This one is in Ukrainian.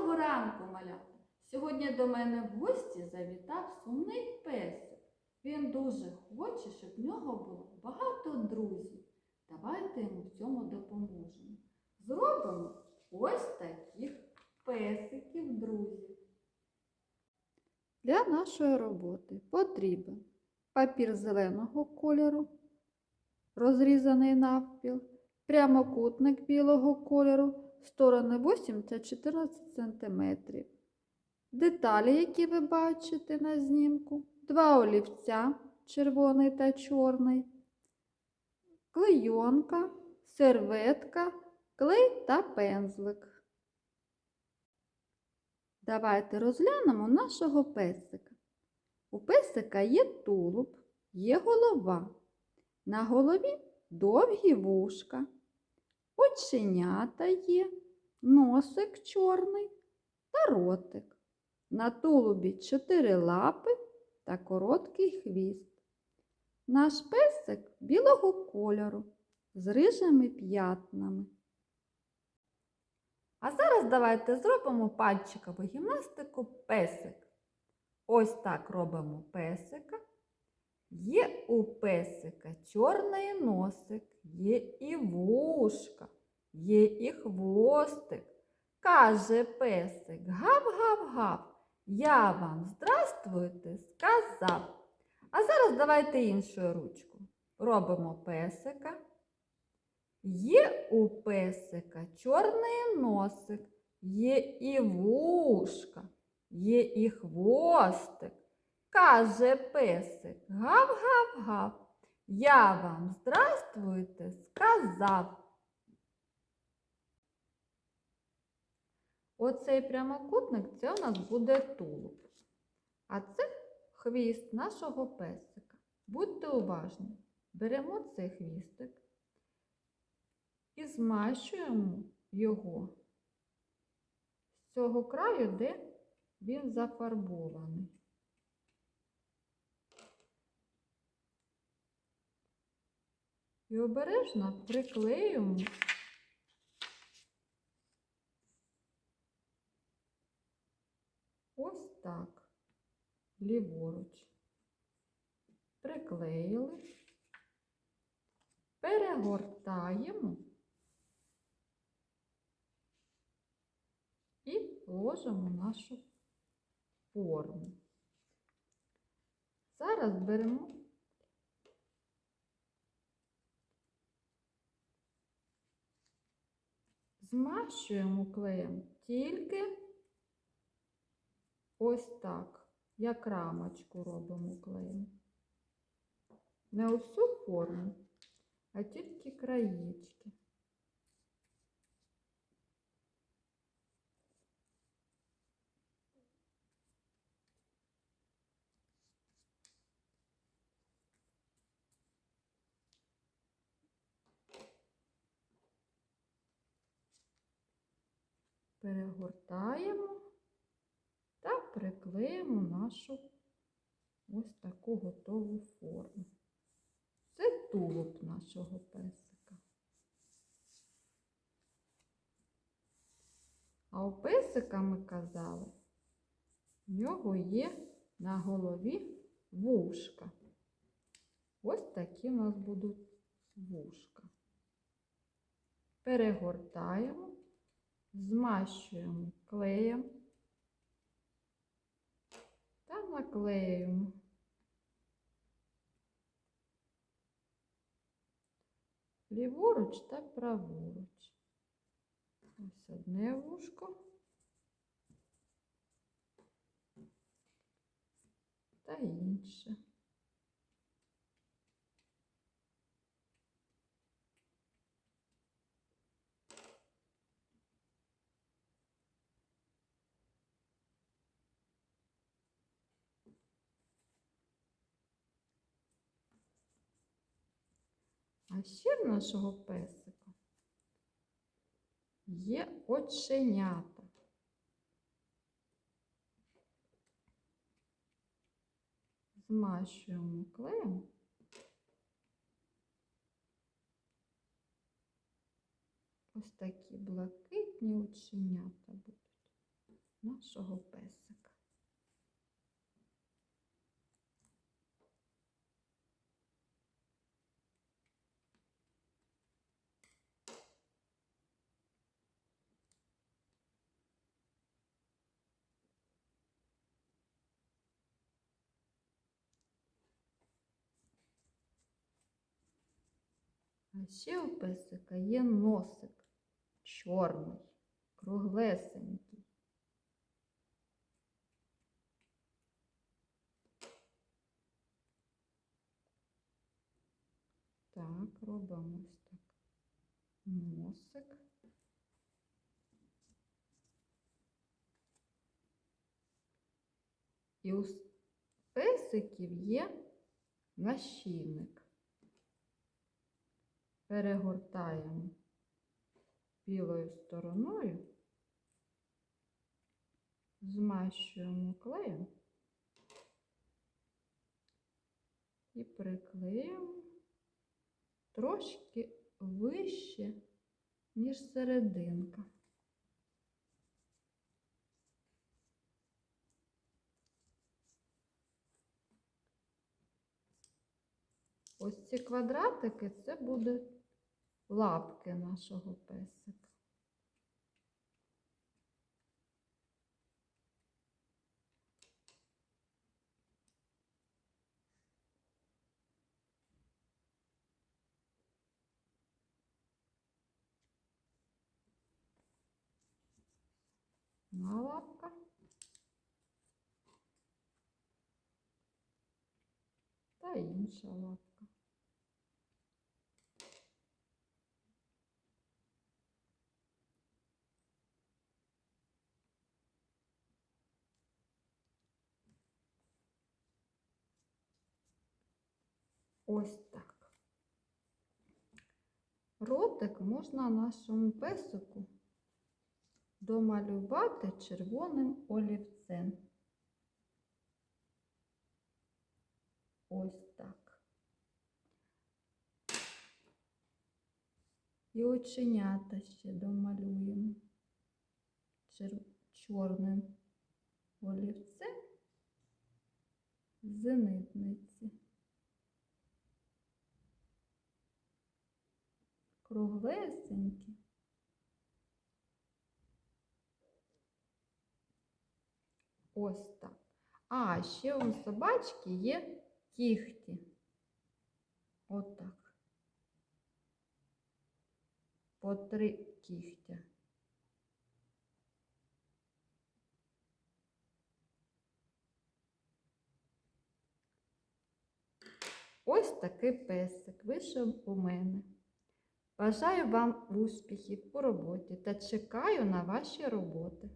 Доброго ранку, малята! Сьогодні до мене в гості завітав сумний песик. Він дуже хоче, щоб в нього було багато друзів. Давайте йому в цьому допоможемо. Зробимо ось таких песиків друзів. Для нашої роботи потрібен папір зеленого кольору, розрізаний навпіл, прямокутник білого кольору, сторони 8 та 14 см. Деталі, які ви бачите на знімку, два олівця, червоний та чорний, клейонка, серветка, клей та пензлик. Давайте розглянемо нашого песика. У песика є тулуб, є голова. На голові довгі вушка, оченята є, носик чорний та ротик. На тулубі чотири лапи та короткий хвіст. Наш песик білого кольору з рижими п'ятнами. А зараз давайте зробимо пальчикову гімнастику песик. Ось так робимо песика. Є у песика чорний носик, є і вушка, є і хвостик. Каже песик, гав-гав-гав, я вам здрастуйте сказав. А зараз давайте іншу ручку. Робимо песика. Є у песика чорний носик, є і вушка, є і хвостик. Каже песик, гав-гав-гав, я вам здрастуйте сказав. Оцей прямокутник це у нас буде тулуб. А це хвіст нашого песика. Будьте уважні. Беремо цей хвістик і змащуємо його з цього краю, де він зафарбований. І обережно приклеюємо ось так, ліворуч. Приклеїли, перегортаємо і ложимо нашу форму. Зараз беремо змащуємо клеєм тільки ось так, як рамочку робимо клеєм. Не усю форму, а тільки краєчки. Перегортаємо та приклеїмо нашу ось таку готову форму. Це тулуб нашого песика. А у песика ми казали, в нього є на голові вушка. Ось такі у нас будуть вушка. Перегортаємо, змащуємо клеєм та наклеюємо. Ліворуч та праворуч. Ось одне вушко. Та інше. А ще в нашого песика є оченята. Змащуємо клеєм. Ось такі блакитні оченята будуть. нашого песика. А ще у песика є носик чорний, круглесенький. Так, робимо ось так. Носик. І у песиків є нащільник. Перегортаємо білою стороною, змащуємо клеєм і приклеїмо трошки вище, ніж серединка. Ось ці квадратики це буде лапки нашого песика. Одна лапка. Та інша лапка. Ось так. Ротик можна нашому песику домалювати червоним олівцем. Ось так. І оченята ще домалюємо чорним олівцем з Круглесенькі. Ось так. А, ще у собачки є кіхті. Отак. По три кігтя. Ось такий песик вийшов у мене. Бажаю вам успіхів у роботі та чекаю на ваші роботи.